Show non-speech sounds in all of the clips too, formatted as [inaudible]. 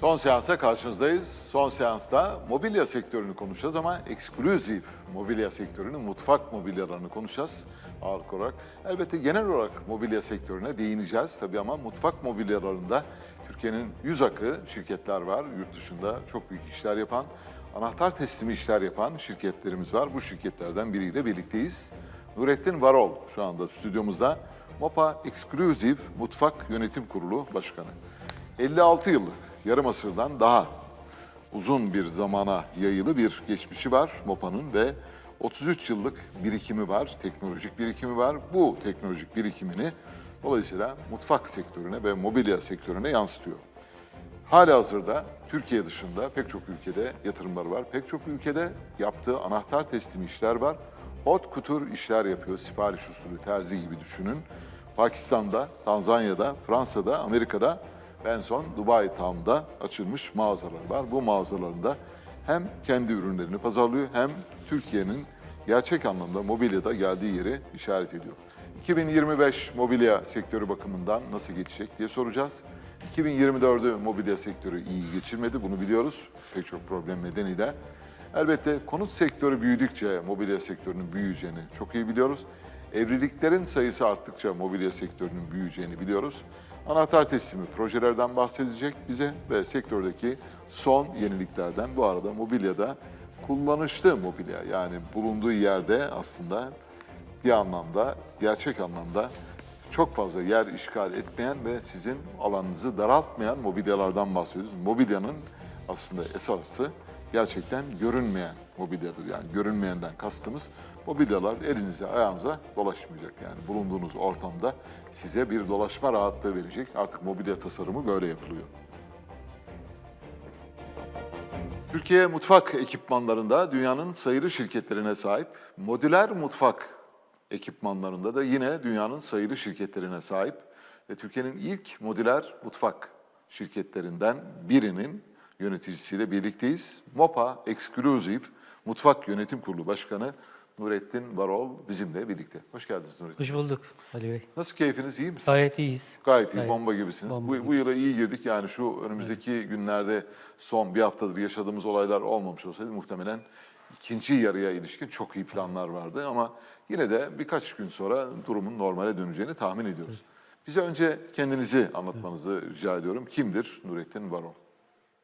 Son seansa karşınızdayız. Son seansta mobilya sektörünü konuşacağız ama ekskluzif mobilya sektörünü, mutfak mobilyalarını konuşacağız ağırlık olarak. Elbette genel olarak mobilya sektörüne değineceğiz tabii ama mutfak mobilyalarında Türkiye'nin yüz akı şirketler var. Yurt dışında çok büyük işler yapan, anahtar teslimi işler yapan şirketlerimiz var. Bu şirketlerden biriyle birlikteyiz. Nurettin Varol şu anda stüdyomuzda. MOPA Exclusive Mutfak Yönetim Kurulu Başkanı. 56 yıllık yarım asırdan daha uzun bir zamana yayılı bir geçmişi var MOPA'nın ve 33 yıllık birikimi var, teknolojik birikimi var. Bu teknolojik birikimini dolayısıyla mutfak sektörüne ve mobilya sektörüne yansıtıyor. Hala hazırda Türkiye dışında pek çok ülkede yatırımları var. Pek çok ülkede yaptığı anahtar teslimi işler var. Hot kutur işler yapıyor. Sipariş usulü terzi gibi düşünün. Pakistan'da, Tanzanya'da, Fransa'da, Amerika'da en son Dubai Town'da açılmış mağazalar var. Bu mağazalarında hem kendi ürünlerini pazarlıyor hem Türkiye'nin gerçek anlamda mobilyada geldiği yeri işaret ediyor. 2025 mobilya sektörü bakımından nasıl geçecek diye soracağız. 2024'ü mobilya sektörü iyi geçirmedi, bunu biliyoruz pek çok problem nedeniyle. Elbette konut sektörü büyüdükçe mobilya sektörünün büyüyeceğini çok iyi biliyoruz. Evliliklerin sayısı arttıkça mobilya sektörünün büyüyeceğini biliyoruz. Anahtar teslimi projelerden bahsedecek bize ve sektördeki son yeniliklerden. Bu arada mobilyada kullanışlı mobilya yani bulunduğu yerde aslında bir anlamda, gerçek anlamda çok fazla yer işgal etmeyen ve sizin alanınızı daraltmayan mobilyalardan bahsediyoruz. Mobilyanın aslında esası gerçekten görünmeyen mobilyadır. Yani görünmeyenden kastımız mobilyalar elinize ayağınıza dolaşmayacak. Yani bulunduğunuz ortamda size bir dolaşma rahatlığı verecek. Artık mobilya tasarımı böyle yapılıyor. Türkiye mutfak ekipmanlarında dünyanın sayılı şirketlerine sahip. Modüler mutfak ekipmanlarında da yine dünyanın sayılı şirketlerine sahip. Ve Türkiye'nin ilk modüler mutfak şirketlerinden birinin yöneticisiyle birlikteyiz. MOPA Exclusive Mutfak Yönetim Kurulu Başkanı Nurettin Varol bizimle birlikte. Hoş geldiniz Nurettin. Hoş bulduk Ali Bey. Nasıl keyfiniz iyi misiniz? Gayet iyiyiz. Gayet iyi, Gayet bomba gibisiniz. bomba bu, gibi. bu yıla iyi girdik. Yani şu önümüzdeki günlerde son bir haftadır yaşadığımız olaylar olmamış olsaydı muhtemelen ikinci yarıya ilişkin çok iyi planlar vardı. Ama yine de birkaç gün sonra durumun normale döneceğini tahmin ediyoruz. Bize önce kendinizi anlatmanızı rica ediyorum. Kimdir Nurettin Varol?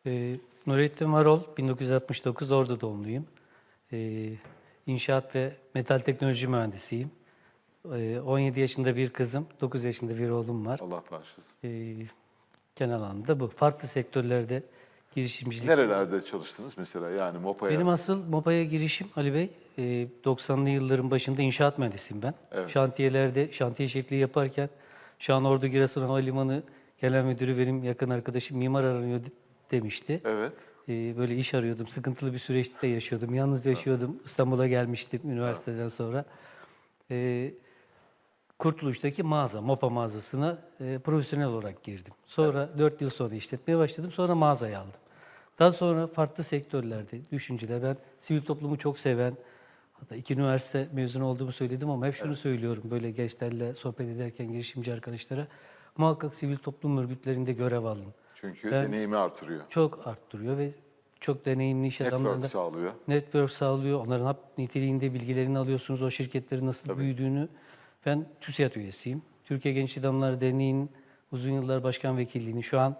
Ee, Nurettin Varol, 1969 Ordu doğumluyum. Ee, inşaat ve metal teknoloji mühendisiyim. Ee, 17 yaşında bir kızım, 9 yaşında bir oğlum var. Allah bağışlasın. Ee, genel anlamda bu. Farklı sektörlerde girişimcilik. Nerelerde çalıştınız mesela yani MOPA'ya? Benim asıl MOPA'ya girişim Ali Bey, e, 90'lı yılların başında inşaat mühendisiyim ben. Evet. Şantiyelerde şantiye şefliği yaparken Şanordu Giresun Havalimanı Genel Müdürü benim yakın arkadaşım mimar aranıyor de- demişti. Evet. E, böyle iş arıyordum, sıkıntılı bir süreçte yaşıyordum. Yalnız yaşıyordum. İstanbul'a gelmiştim üniversiteden sonra. E, Kurtuluş'taki mağaza, MOPA mağazasına e, profesyonel olarak girdim. Sonra 4 yıl sonra işletmeye başladım. Sonra mağazayı aldım. Daha sonra farklı sektörlerde düşünceler. Ben sivil toplumu çok seven, hatta iki üniversite mezunu olduğumu söyledim ama hep şunu söylüyorum böyle gençlerle sohbet ederken girişimci arkadaşlara. Muhakkak sivil toplum örgütlerinde görev alın. Çünkü Ben- deneyimi artırıyor. Çok arttırıyor ve çok deneyimli iş adamlarında Network sağlıyor. network sağlıyor. Onların hap niteliğinde bilgilerini alıyorsunuz. O şirketlerin nasıl büyüdüğünü. Ben TÜSİAD üyesiyim. Türkiye Genç Adamlar Derneği'nin uzun yıllar başkan vekilliğini, şu an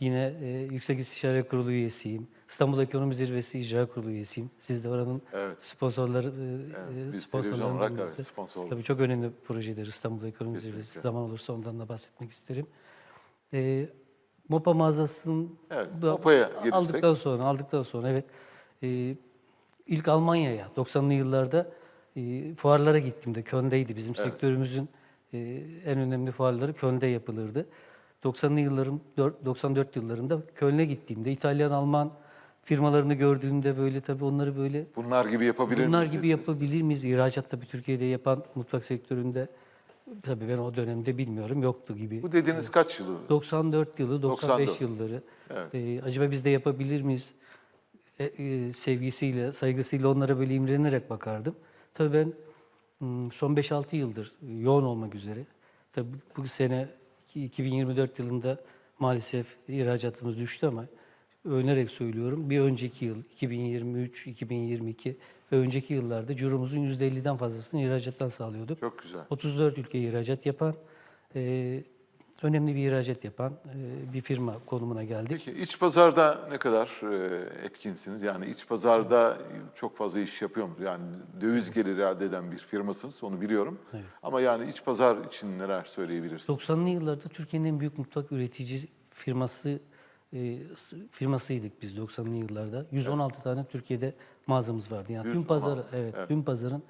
yine e, Yüksek İstişare Kurulu üyesiyim. İstanbul Ekonomi Zirvesi İcra Kurulu üyesiyim. Siz de oranın Evet. sponsorları, e, Evet, televizyon olarak evet, sponsor Tabii çok önemli projedir İstanbul Ekonomi Kesinlikle. Zirvesi. Zaman olursa ondan da bahsetmek isterim. E, MOPA mağazasının Evet, MOPA'ya gelirsek. aldıktan sonra aldıktan sonra evet e, ilk Almanya'ya 90'lı yıllarda e, fuarlara gittiğimde Köln'deydi bizim sektörümüzün e, en önemli fuarları Köln'de yapılırdı. 90'lı yılların dört- 94 yıllarında Köln'e gittiğimde İtalyan Alman firmalarını gördüğümde böyle tabii onları böyle Bunlar gibi yapabilir bunlar miyiz gibi dediniz? yapabilir miyiz? İhracat tabii Türkiye'de yapan mutfak sektöründe tabii ben o dönemde bilmiyorum yoktu gibi. Bu dediğiniz kaç yılı? 94 yılı, 95 94. yılları. Evet. Ee, acaba biz de yapabilir miyiz? E, e, sevgisiyle, saygısıyla onlara böyle imrenerek bakardım. Tabii ben hmm, son 5-6 yıldır yoğun olmak üzere. Tabii bu sene 2024 yılında maalesef ihracatımız düştü ama övünerek söylüyorum. Bir önceki yıl 2023, 2022 ve önceki yıllarda ciromuzun %50'den fazlasını ihracattan sağlıyorduk. Çok güzel. 34 ülkeye ihracat yapan, e, önemli bir ihracat yapan e, bir firma konumuna geldik. Peki iç pazarda ne kadar e, etkinsiniz? Yani iç pazarda çok fazla iş yapıyor musunuz? Yani döviz geliri elde eden bir firmasınız, onu biliyorum. Ama yani iç pazar için neler söyleyebilirsiniz? 90'lı yıllarda Türkiye'nin en büyük mutfak üretici firması e, firmasıydık biz 90'lı yıllarda. 116 tane Türkiye'de mağazamız vardı. Yani tüm 116, pazar evet, tüm pazarın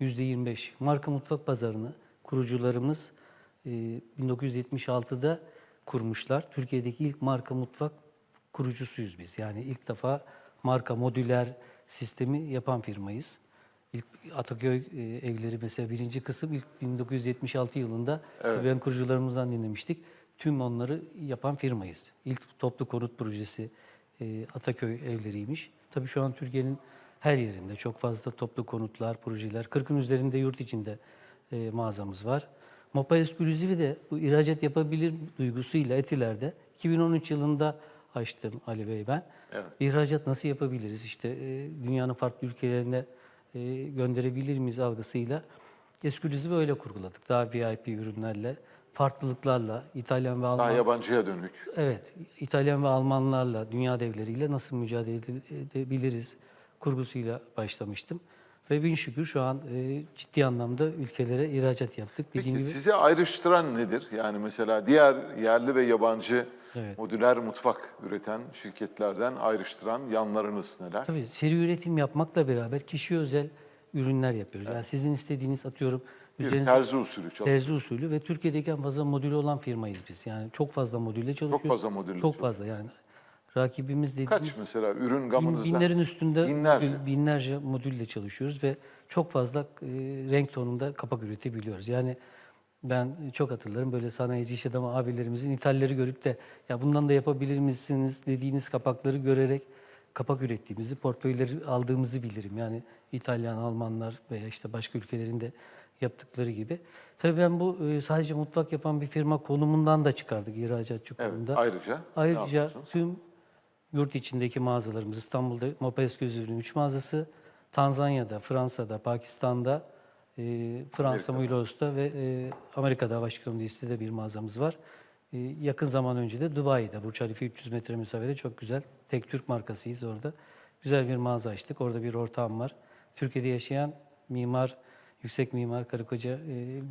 %25 marka mutfak pazarını kurucularımız e, 1976'da kurmuşlar. Türkiye'deki ilk marka mutfak kurucusuyuz biz. Yani ilk defa marka modüler sistemi yapan firmayız. İlk Ataköy e, evleri mesela birinci kısım ilk 1976 yılında ben kurucularımızdan dinlemiştik. Tüm onları yapan firmayız. İlk toplu konut projesi e, Ataköy evleriymiş. Tabii şu an Türkiye'nin her yerinde çok fazla toplu konutlar, projeler, 40'ın üzerinde yurt içinde e, mağazamız var. Mopa Eskluzivi de bu ihracat yapabilir duygusuyla Etiler'de 2013 yılında açtım Ali Bey ben. Evet. İhracat nasıl yapabiliriz? İşte e, dünyanın farklı ülkelerine e, gönderebilir miyiz algısıyla Eskluzivi öyle kurguladık. Daha VIP ürünlerle, farklılıklarla, İtalyan ve Alman Daha yabancıya dönük. Evet, İtalyan ve Almanlarla, dünya devleriyle nasıl mücadele ede- edebiliriz kurgusuyla başlamıştım. Ve bin şükür şu an e, ciddi anlamda ülkelere ihracat yaptık. Dediğim Peki gibi sizi ayrıştıran nedir? Yani mesela diğer yerli ve yabancı Evet. modüler mutfak üreten şirketlerden ayrıştıran yanlarınız neler? tabii seri üretim yapmakla beraber kişi özel ürünler yapıyoruz. Yani sizin istediğiniz atıyorum Bir terzi usulü çalışıyor. terzi usulü ve Türkiye'deki en fazla modülü olan firmayız biz. Yani çok fazla modülle çalışıyoruz. fazla modülle Çok çalışıyor. fazla yani. Rakibimiz dediğimiz Kaç mesela ürün Bin- gamınızda? binlerin üstünde Binlerce. modül- binlerce modülle çalışıyoruz ve çok fazla e, renk tonunda kapak üretebiliyoruz. Yani ben çok hatırlarım böyle sanayici iş adamı abilerimizin ithalleri görüp de ya bundan da yapabilir misiniz dediğiniz kapakları görerek kapak ürettiğimizi, portföyleri aldığımızı bilirim. Yani İtalyan, Almanlar veya işte başka ülkelerin de yaptıkları gibi. Tabii ben bu e, sadece mutfak yapan bir firma konumundan da çıkardık ihracatçı Evet, konumunda. ayrıca ne Ayrıca yapıyorsunuz? tüm yurt içindeki mağazalarımız İstanbul'da Mopes Gözlüğü'nün 3 mağazası, Tanzanya'da, Fransa'da, Pakistan'da, e, Fransa. Mulhous'ta ve e, Amerika'da Washington DC'de bir mağazamız var. E, yakın zaman önce de Dubai'de, Burç Halife 300 metre mesafede çok güzel. Tek Türk markasıyız orada. Güzel bir mağaza açtık. Orada bir ortağım var. Türkiye'de yaşayan mimar, yüksek mimar karı koca e,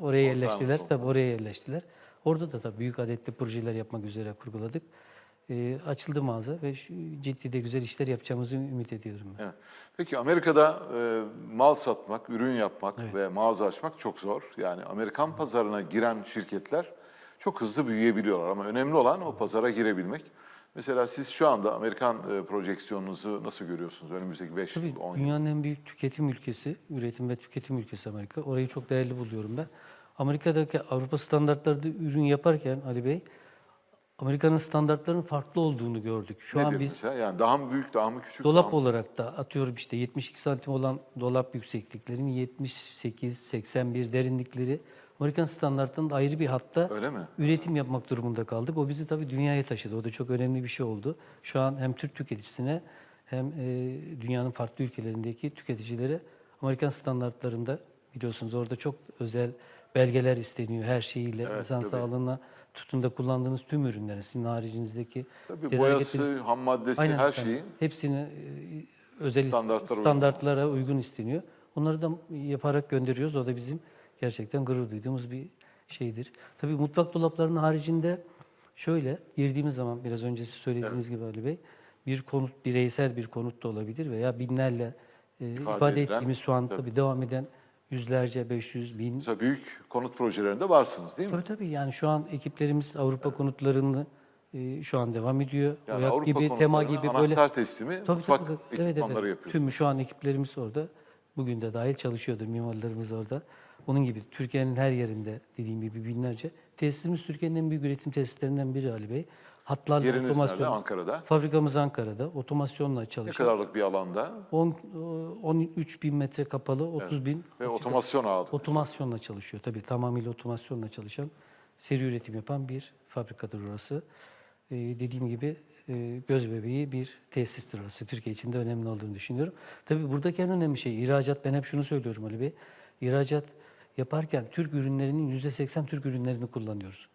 oraya yerleştiler. Tabii oraya yerleştiler. Orada da tabii büyük adetli projeler yapmak üzere kurguladık. E, açıldı mağaza ve şu, ciddi de güzel işler yapacağımızı ümit ediyorum ben. Evet. Peki Amerika'da e, mal satmak, ürün yapmak ve mağaza açmak çok zor. Yani Amerikan pazarına giren şirketler çok hızlı büyüyebiliyorlar ama önemli olan o pazara girebilmek. Mesela siz şu anda Amerikan e, projeksiyonunuzu nasıl görüyorsunuz önümüzdeki 5 Tabii yıl, 10 yıl? dünyanın en büyük tüketim ülkesi, üretim ve tüketim ülkesi Amerika. Orayı çok değerli buluyorum ben. Amerika'daki Avrupa standartlarında ürün yaparken Ali Bey, Amerika'nın standartlarının farklı olduğunu gördük. Şu Nedir an biz mesela? Yani daha mı büyük, daha mı küçük? Dolap daha mı- olarak da atıyorum işte 72 santim olan dolap yüksekliklerinin 78-81 derinlikleri Amerikan standartlarında ayrı bir hatta Öyle mi? üretim yapmak durumunda kaldık. O bizi tabii dünyaya taşıdı. O da çok önemli bir şey oldu. Şu an hem Türk tüketicisine hem e, dünyanın farklı ülkelerindeki tüketicilere Amerikan standartlarında biliyorsunuz orada çok özel belgeler isteniyor her şeyiyle Evet, insan tabii. sağlığına tutun da kullandığınız tüm ürünlerin sizin haricinizdeki Tabii tedarik boyası, ettiğiniz- ham maddesi, Aynen her efendim. şeyi Hepsini e, özel Standartlara uygun standartlara uygun isteniyor. Onları da yaparak gönderiyoruz. O da bizim gerçekten gurur duyduğumuz bir şeydir. Tabii mutfak dolaplarının haricinde şöyle girdiğimiz zaman biraz önce siz söylediğiniz gibi Ali Bey bir konut bireysel bir konut da olabilir veya binlerle e, ifade, edilen, ettiğimiz şu an tabii. tabii devam eden yüzlerce, 500, bin mesela büyük konut projelerinde varsınız değil mi? Tabii tabii yani şu an ekiplerimiz Avrupa konutlarını e, şu an devam ediyor. Yani Oyak Avrupa gibi, tema gibi böyle anahtar teslimi Tabii, mutfak tabii, evet, evet. yapıyorsunuz. Tüm şu an ekiplerimiz orada. Bugün de dahil çalışıyordu mimarlarımız orada. Onun gibi Türkiye'nin her yerinde dediğim gibi binlerce. Tesisimiz Türkiye'nin en büyük üretim tesislerinden biri Ali Bey. Hatlarla Yeriniz nerede? otomasyon. Ankara'da. Fabrikamız Ankara'da. Otomasyonla Ne çalışan. kadarlık bir alanda 10, 13 bin metre kapalı, 30 bin ve otomasyon ağırlıklı. Otomasyonla çalışıyor. Tabii tamamıyla otomasyonla çalışan, seri üretim yapan bir fabrikadır orası. Ee, dediğim gibi e, e, göz bebeği bir tesistir orası. Türkiye için de önemli olduğunu düşünüyorum. Tabii buradaki en önemli şey ihracat. Ben hep şunu söylüyorum Ali Bey. İhracat yaparken Türk ürünlerinin %80 Türk ürünlerini kullanıyoruz.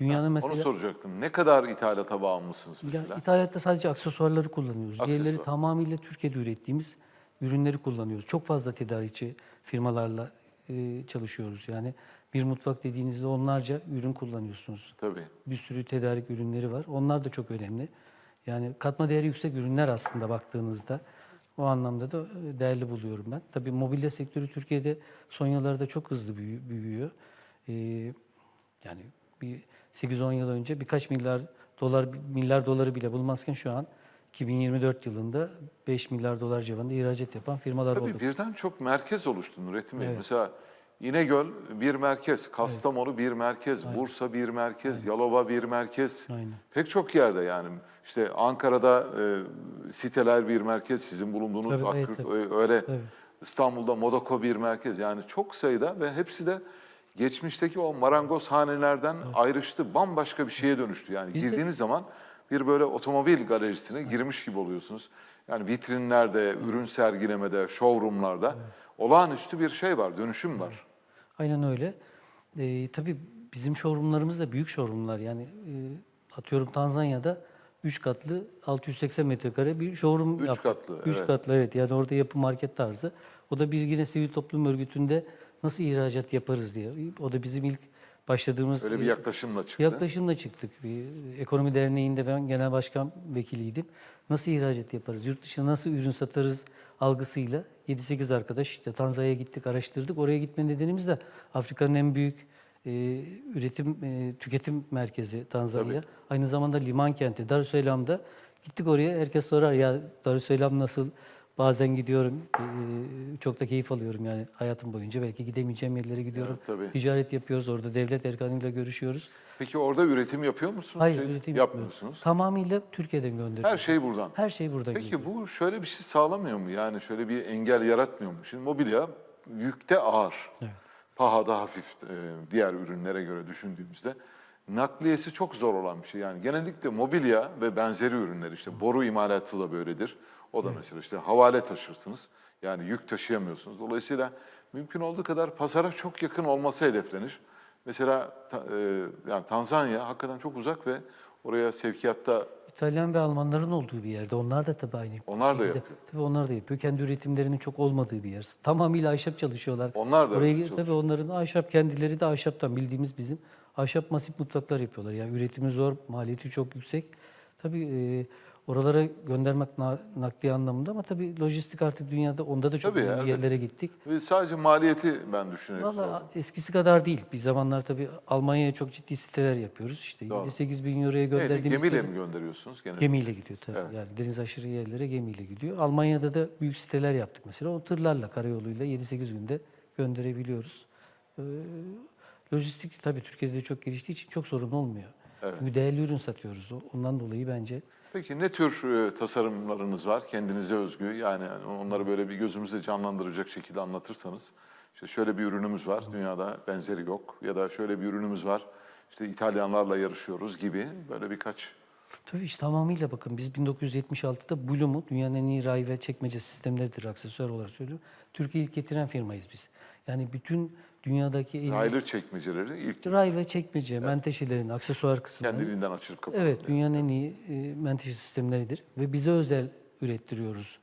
Dünyanın mesela... Onu soracaktım. Ne kadar ithalata bağımlısınız Ya, mesela? İthalatta sadece aksesuarları kullanıyoruz. Diğerleri Aksesuar. tamamıyla Türkiye'de ürettiğimiz ürünleri kullanıyoruz. Çok fazla tedarikçi firmalarla e, çalışıyoruz. Yani bir mutfak dediğinizde onlarca ürün kullanıyorsunuz. Tabii. Bir sürü tedarik ürünleri var. Onlar da çok önemli. Yani katma değeri yüksek ürünler aslında baktığınızda. O anlamda da e, değerli buluyorum ben. Tabii mobilya sektörü Türkiye'de son yıllarda çok hızlı büyü- büyüyor. Ee, yani bir 8-10 yıl önce birkaç milyar dolar milyar doları bile bulmazken şu an 2024 yılında 5 milyar dolar civarında ihracat yapan firmalar oldu. Tabii birden çok merkez oluştu Nurettin Bey. Evet. Mesela İnegöl bir merkez, Kastamonu bir merkez, Bursa bir merkez, Yalova bir merkez. Aynen. Pek çok yerde yani. İşte Ankara'da e, siteler bir merkez, sizin bulunduğunuz Tabii, evet, Akkürk tabii. ö- öyle. Tabii. İstanbul'da Modako bir merkez. Yani çok sayıda ve hepsi de geçmişteki o marangozhanelerden ayrıştı. Bambaşka bir şeye dönüştü. Yani Biz de- girdiğiniz zaman bir böyle otomobil galerisine girmiş gibi oluyorsunuz. Yani vitrinlerde, ürün sergilemede, showroomlarda olağanüstü bir şey var, dönüşüm var. Aynen öyle. Ee, tabii bizim showroomlarımız da büyük showroomlar. Yani e, atıyorum Tanzanya'da 3 katlı 680 metrekare bir showroom Üç yaptık. katlı, 3 evet. katlı evet. Yani orada yapı market tarzı. O da bir yine sivil toplum örgütünde nasıl ihracat yaparız diye. O da bizim ilk başladığımız Öyle bir yaklaşımla çıktı. Yaklaşımla çıktık. Bir ekonomi derneğinde ben genel başkan vekiliydim. Nasıl ihracat yaparız? Yurt dışına nasıl ürün satarız algısıyla 7-8 arkadaş işte Tanzanya'ya gittik, araştırdık. Oraya gitme nedenimiz de Afrika'nın en büyük e, üretim, e, tüketim merkezi Tanzanya. Aynı zamanda liman kenti Darüsselam'da. Gittik oraya. Herkes sorar ya Darüsselam nasıl? Bazen gidiyorum. e, çok da keyif alıyorum yani hayatım boyunca. Belki gidemeyeceğim yerlere gidiyorum. Evet, tabii. Ticaret yapıyoruz orada. Devlet erkanıyla görüşüyoruz. Peki orada üretim yapıyor musunuz? Hayır, Şey, üretim yapmıyorsunuz. Tamamıyla Türkiye'den gönderiyoruz. Her şey buradan. Her şey buradan geliyor. Peki bu şöyle bir şey sağlamıyor mu? Yani şöyle bir engel yaratmıyor mu? Şimdi mobilya yükte ağır. Evet. Pahada hafif e, diğer ürünlere göre düşündüğümüzde. Nakliyesi çok zor olan bir şey. Yani genellikle mobilya ve benzeri ürünler işte boru imalatı da böyledir. O da mesela işte havale taşırsınız. Yani yük taşıyamıyorsunuz. Dolayısıyla mümkün olduğu kadar pazara çok yakın olması hedeflenir. Mesela e, yani Tanzanya hakikaten çok uzak ve oraya sevkiyatta İtalyan ve Almanların olduğu bir yerde. Onlar da tabii aynı. Onlar da şekilde- yapıyor. Tabii onlar da yapıyor. Kendi üretimlerinin çok olmadığı bir yer. Tamamıyla ahşap çalışıyorlar. Onlar da Oraya, öyle tabii çalışıyor. onların ahşap kendileri de ahşaptan bildiğimiz bizim ahşap masif mutfaklar yapıyorlar. Yani üretimi zor, maliyeti çok yüksek. Tabii e, oralara göndermek na- nakliye anlamında ama tabii lojistik artık dünyada onda da çok Tabii, önemli evet. yerlere gittik. ve sadece maliyeti ben düşünerek Valla eskisi kadar değil. Bir zamanlar tabii Almanya'ya çok ciddi siteler yapıyoruz. İşte Doğru. 7-8 bin euroya Evet, gönderdiğimiz gemiyle tabii- mi gönderiyorsunuz? Genelde? Gemiyle gidiyor tabii. Evet. Yani deniz aşırı yerlere gemiyle gidiyor. Almanya'da da büyük siteler yaptık mesela. O tırlarla, karayoluyla 7-8 günde gönderebiliyoruz. Ee, lojistik tabii Türkiye'de de çok geliştiği için çok sorun olmuyor. Evet. Çünkü değerli ürün satıyoruz. O- Ondan dolayı bence Peki ne tür e, tasarımlarınız var kendinize özgü? Yani onları böyle bir gözümüzde canlandıracak şekilde anlatırsanız. İşte şöyle bir ürünümüz var, dünyada benzeri yok. Ya da şöyle bir ürünümüz var, işte İtalyanlarla yarışıyoruz gibi böyle birkaç Tabii işte tamamıyla bakın biz 1976'da Bloom'u dünyanın en iyi ray ve çekmece sistemleridir aksesuar olarak söylüyorum. Türkiye ilk getiren firmayız biz. Yani bütün dünyadaki en raylı çekmeceleri ilk ray ve çekmece, menteşelerin aksesuar kısımları. kendiliğinden açılıp kapanıyor. Evet, dünyanın en iyi e, menteşe sistemleridir ve bize özel ürettiriyoruz.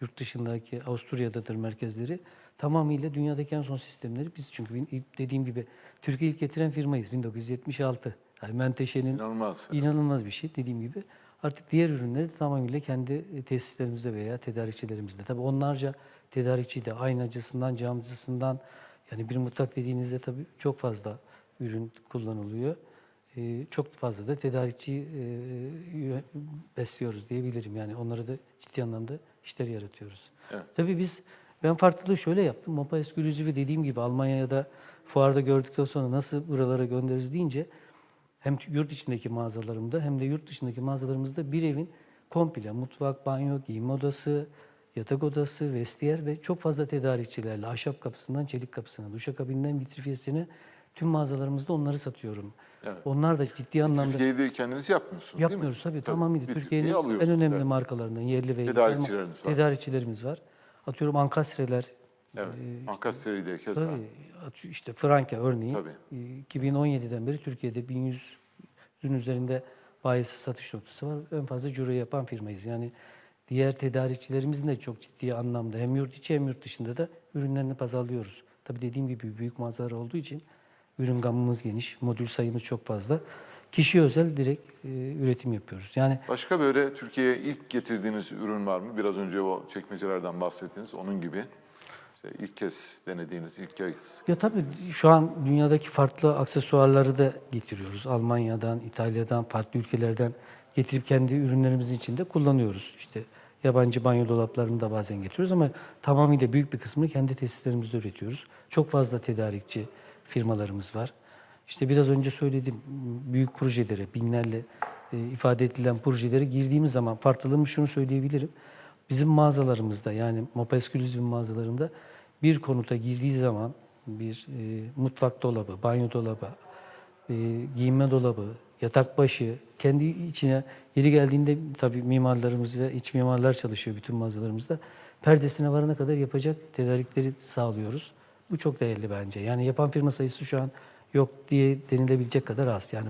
Yurt dışındaki Avusturya'dadır merkezleri. Tamamıyla dünyadaki en son sistemleri biz çünkü dediğim gibi Türkiye ilk getiren firmayız 1976. Yani menteşenin İnanılmaz. inanılmaz bir şey dediğim gibi. Artık diğer ürünleri tamamıyla kendi e, tesislerimizde veya tedarikçilerimizde. Tabii onlarca tedarikçi de aynacısından, camcısından yani bir mutfak dediğinizde tabii çok fazla ürün kullanılıyor. Ee, çok fazla da tedarikçi e, besliyoruz diyebilirim. Yani onları da ciddi anlamda işler yaratıyoruz. Evet. Tabii biz ben farklılığı şöyle yaptım. Mopa Eskülüzü'yü dediğim gibi Almanya'da fuarda gördükten sonra nasıl buralara göndeririz deyince hem yurt içindeki mağazalarımda hem de yurt dışındaki mağazalarımızda bir evin komple mutfak, banyo, giyinme odası, yatak odası, vestiyer ve çok fazla tedarikçilerle ahşap kapısından çelik kapısına, duşakabinden vitrifiyesine Tüm mağazalarımızda onları satıyorum. Evet. Onlar da ciddi anlamda Türkiye'de kendiniz yapmıyorsunuz yapmıyoruz değil mi? tabii, tamamıyla. Türkiye'nin Türkiye'yi en önemli evet. markalarından yerli ve Tedarikçileriniz var. Tedarikçilerimiz var. Atıyorum ankastreler, Evet. Ankastre'de kez var. Tabii atıyor- işte Franka örneğin Tabii. e, 2017'den beri Türkiye'de 1100'ün üzerinde bayisi satış noktası var. En fazla ciro yapan firmayız. Yani diğer tedarikçilerimizin de çok ciddi anlamda hem yurt içi hem yurt dışında da ürünlerini pazarlıyoruz. Tabii dediğim gibi büyük mağazalar olduğu için ürün gamımız geniş, modül sayımız çok fazla. Kişi özel direkt e, üretim yapıyoruz. Yani Başka böyle Türkiye'ye ilk getirdiğiniz ürün var mı? Biraz önce o çekmecelerden bahsettiniz. Onun gibi işte ilk kez denediğiniz, ilk kez Ya tabii şu an dünyadaki farklı aksesuarları da getiriyoruz. Almanya'dan, İtalya'dan, farklı ülkelerden getirip kendi ürünlerimizin içinde kullanıyoruz. İşte yabancı banyo dolaplarını da bazen getiriyoruz ama tamamıyla büyük bir kısmını kendi tesislerimizde üretiyoruz. Çok fazla tedarikçi firmalarımız var. İşte biraz önce söyledim büyük projelere, binlerle e, ifade edilen projelere girdiğimiz zaman farklılığımı şunu söyleyebilirim. Bizim mağazalarımızda yani Exclusive mağazalarında bir konuta girdiği zaman bir e, mutfak dolabı, banyo dolabı, e, giyinme dolabı, yatak başı kendi içine yeri geldiğinde tabii mimarlarımız ve iç mimarlar çalışıyor bütün mağazalarımızda. Perdesine varana kadar yapacak tedarikleri sağlıyoruz. Bu çok değerli bence. Yani yapan firma sayısı şu an yok diye denilebilecek kadar az. Yani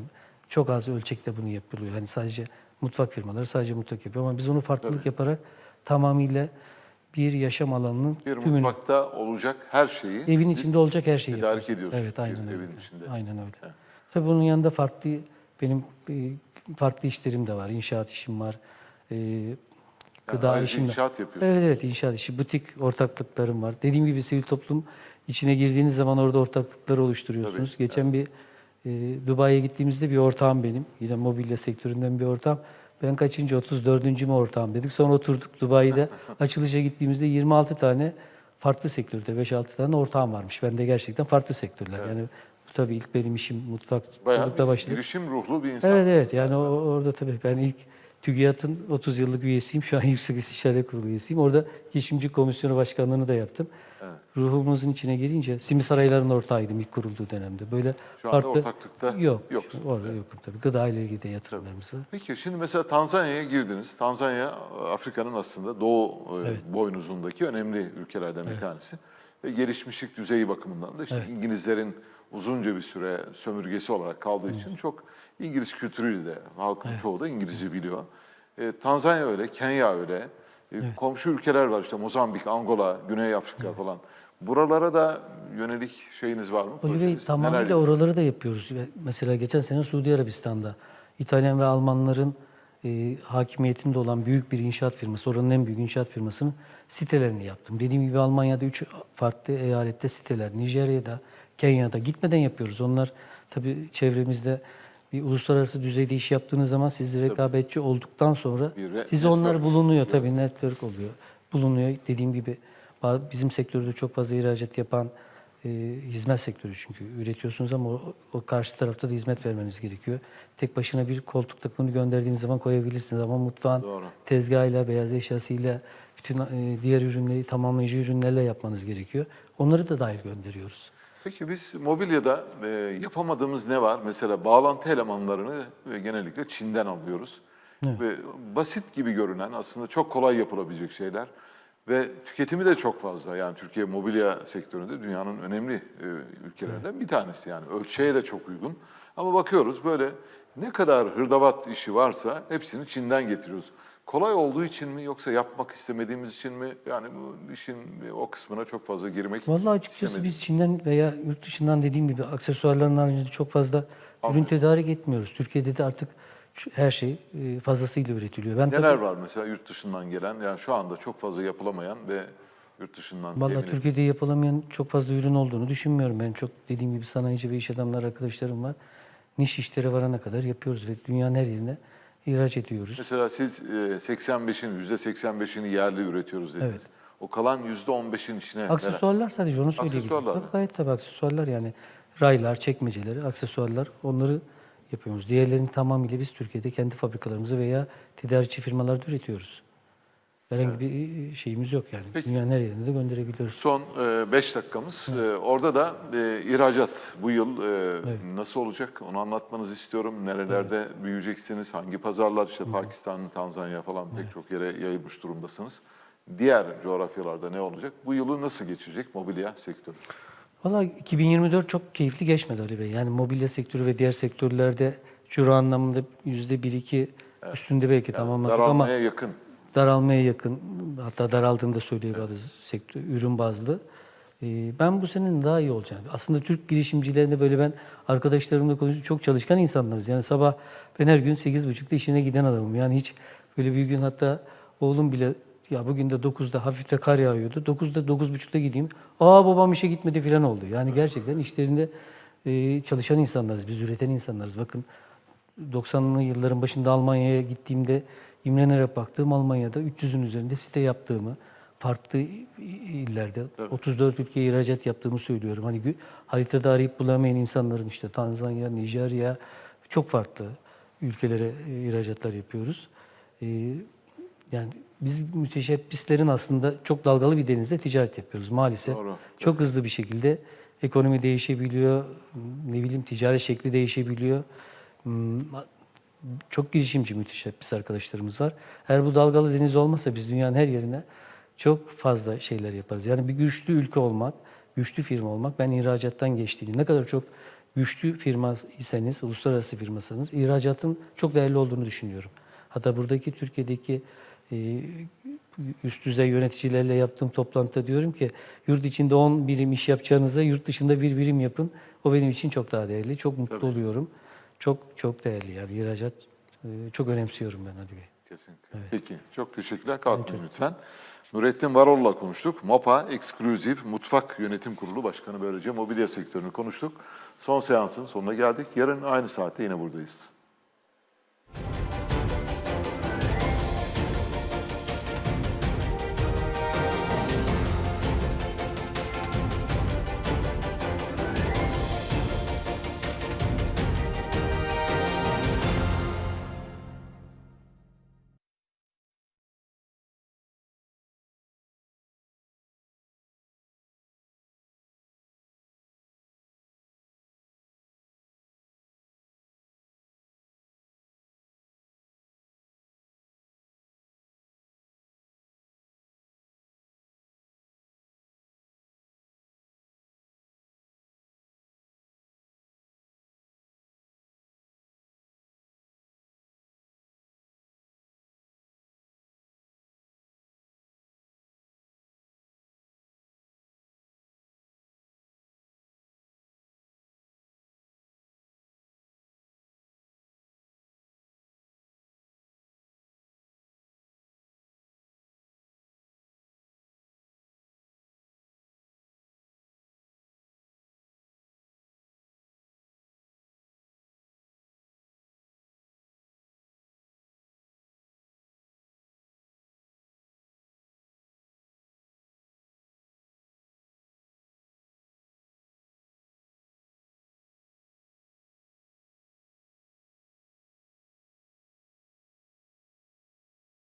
çok az ölçekte bunu yapılıyor. Yani sadece mutfak firmaları sadece mutfak yapıyor ama biz onu farklılık yaparak tamamıyla bir yaşam alanının bir tümünü mutfakta olacak her şeyi Evin içinde olacak her şeyi tedarik ediyorsunuz Evet, bir aynen öyle. evin içinde. Aynen öyle. Tabii bunun yanında farklı benim e, farklı işlerim de var. İnşaat işim var. E, gıda ayrıca işim de. inşaat yapıyorsunuz. Evet evet inşaat işi. Butik ortaklıklarım var. Dediğim gibi sivil toplum içine girdiğiniz zaman orada ortaklıklar oluşturuyorsunuz. Tabii, Geçen bir e, Dubai'ye gittiğimizde bir ortağım benim. Yine mobilya sektöründen bir ortağım. Ben kaçıncı 34. mü ortağım dedik. Sonra oturduk Dubai'de. [laughs] Açılışa gittiğimizde 26 tane farklı sektörde 5-6 tane ortağım varmış. Ben de gerçekten farklı sektörler. Yani bu tabii ilk benim işim mutfakçılıkla başladı. girişim ruhlu bir insan. Evet evet yani o, orada tabii ben ilk TÜGİAD'ın 30 yıllık üyesiyim. Şu an [laughs] Yüksek İstişare Kurulu üyesiyim. Orada girişimci komisyonu başkanlığını da yaptım. Ruhumuzun içine girince Simi Sarayları'nın ortağıydım ilk kurulduğu dönemde. Böyle Şu anda farklı ortaklıkta yok. yoksun. Orada yokum tabii. Gıda ile ilgili de yatırımlarımız var. Peki şimdi mesela Tanzanya'ya girdiniz. Tanzanya Afrika'nın aslında doğu e, boynuzundaki önemli ülkelerden bir tanesi. Ve gelişmişlik düzeyi bakımından da işte İngilizlerin uzunca bir süre sömürgesi olarak kaldığı için çok İngiliz kültürüyle de halkın çoğu da İngilizce biliyor. E, Tanzanya öyle, Kenya öyle. E, Komşu ülkeler var işte Mozambik, Angola, Güney Afrika falan. Buralara da yönelik şeyiniz var mı? Projeniz? Neler tamamıyla yapıyorsunuz? oraları da yapıyoruz. Mesela geçen sene Suudi Arabistan'da İtalyan ve Almanların e, hakimiyetinde olan büyük bir inşaat firması, oranın en büyük inşaat firmasının sitelerini yaptım. Dediğim gibi Almanya'da üç farklı eyalette siteler, Nijerya'da, Kenya'da gitmeden yapıyoruz. Onlar tabii çevremizde bir uluslararası düzeyde iş yaptığınız zaman siz rekabetçi olduktan sonra size onlar bulunuyor tabii network oluyor. Bulunuyor dediğim gibi bizim sektörde çok fazla ihracat yapan e, hizmet sektörü çünkü üretiyorsunuz ama o, o karşı tarafta da hizmet vermeniz gerekiyor. Tek başına bir koltuk takımını gönderdiğiniz zaman koyabilirsiniz ama mutfağın Doğru. tezgahıyla, beyaz eşyasıyla, bütün e, diğer ürünleri tamamlayıcı ürünlerle yapmanız gerekiyor. Onları da dahil gönderiyoruz. Peki biz mobilyada e, yapamadığımız ne var? Mesela bağlantı elemanlarını e, genellikle Çin'den alıyoruz. Ve basit gibi görünen aslında çok kolay yapılabilecek şeyler. Ve tüketimi de çok fazla. Yani Türkiye mobilya sektöründe dünyanın önemli e, ülkelerinden bir tanesi. Yani ölçeğe de çok uygun. Ama bakıyoruz böyle ne kadar hırdavat işi varsa hepsini Çin'den getiriyoruz. Kolay olduğu için mi yoksa yapmak istemediğimiz için mi? Yani bu işin o kısmına çok fazla girmek Vallahi açıkçası istemedik. biz Çin'den veya yurt dışından dediğim gibi aksesuarların haricinde çok fazla ürün tedarik etmiyoruz. Türkiye'de de artık her şey e, fazlasıyla üretiliyor. Ben Neler tabii, var mesela yurt dışından gelen yani şu anda çok fazla yapılamayan ve yurt dışından temin Türkiye'de yapılamayan çok fazla ürün olduğunu düşünmüyorum. Benim çok dediğim gibi sanayici ve iş adamları arkadaşlarım var. Niş işlere varana kadar yapıyoruz ve dünyanın her yerine ihraç ediyoruz. Mesela siz e, 85'in %85'ini yerli üretiyoruz dediniz. Evet. O kalan %15'in içine Aksesuarlar sadece onu söyleyebilirim. Aksesuarlar? Tabii Gayet tabii aksesuarlar yani raylar, çekmeceleri, aksesuarlar onları yapıyoruz. Diğerlerini tamamıyla biz Türkiye'de kendi fabrikalarımızı veya tedarikçi firmalarda üretiyoruz. Herhangi bir şeyimiz yok yani. Peki. Dünyanın her yerine de gönderebiliyoruz. Son 5 dakikamız. E, orada da e, ihracat bu yıl e, nasıl olacak onu anlatmanızı istiyorum. Nerelerde büyüyeceksiniz, hangi pazarlar işte Pakistan, Tanzanya falan pek çok yere yayılmış durumdasınız. Diğer coğrafyalarda ne olacak? Bu yılı nasıl geçecek mobilya sektörü? Valla 2024 çok keyifli geçmedi Ali Bey. Yani mobilya sektörü ve diğer sektörlerde ciro anlamında yüzde bir iki üstünde belki tamamladık ama Daralmaya yakın. Daralmaya yakın hatta daraldığını da söyleyebiliriz sektör, ürün bazlı. Ee, ben bu senenin daha iyi olacağını. Aslında Türk girişimcilerinde böyle ben arkadaşlarımla konuşuyorum. Çok çalışkan insanlarız. Yani sabah ben her gün 8.30'da işine giden adamım. Yani hiç böyle bir gün hatta oğlum bile ya bugün de 9'da hafif de kar yağıyordu. 9'da 9.30'da gideyim. Aa babam işe gitmedi falan oldu. Yani gerçekten işlerinde e, çalışan insanlarız. Biz üreten insanlarız. Bakın 90'lı yılların başında Almanya'ya gittiğimde imrenerek baktığım Almanya'da 300'ün üzerinde site yaptığımı, farklı illerde 34 ülkeye ihracat yaptığımı söylüyorum. Hani haritada arayıp bulamayan insanların işte Tanzanya, Nijerya çok farklı ülkelere e, ihracatlar yapıyoruz. E, yani biz müteşebbislerin aslında çok dalgalı bir denizde ticaret yapıyoruz maalesef. Doğru, Çok hızlı bir şekilde ekonomi değişebiliyor, ne bileyim ticaret şekli değişebiliyor. Çok girişimci müteşebbis arkadaşlarımız var. Eğer bu dalgalı deniz olmasa biz dünyanın her yerine çok fazla şeyler yaparız. Yani bir güçlü ülke olmak, güçlü firma olmak ben ihracattan geçtiğini, ne kadar çok güçlü firma iseniz, uluslararası firmasanız ihracatın çok değerli olduğunu düşünüyorum. Hatta buradaki Türkiye'deki e, üst düzey yöneticilerle yaptığım toplantıda diyorum ki yurt içinde 10 birim iş yapacağınıza yurt dışında bir birim yapın. O benim için çok daha değerli. Çok mutlu oluyorum. Çok çok değerli yani ihracat e, çok önemsiyorum ben Ali Bey. Kesinlikle. Peki, çok teşekkürler. Kalkmayın lütfen. Nurettin Varol'la konuştuk. MOPA, Exclusive Mutfak Yönetim Kurulu Başkanı böylece mobilya sektörünü konuştuk. Son seansın sonuna geldik. Yarın aynı saatte yine buradayız.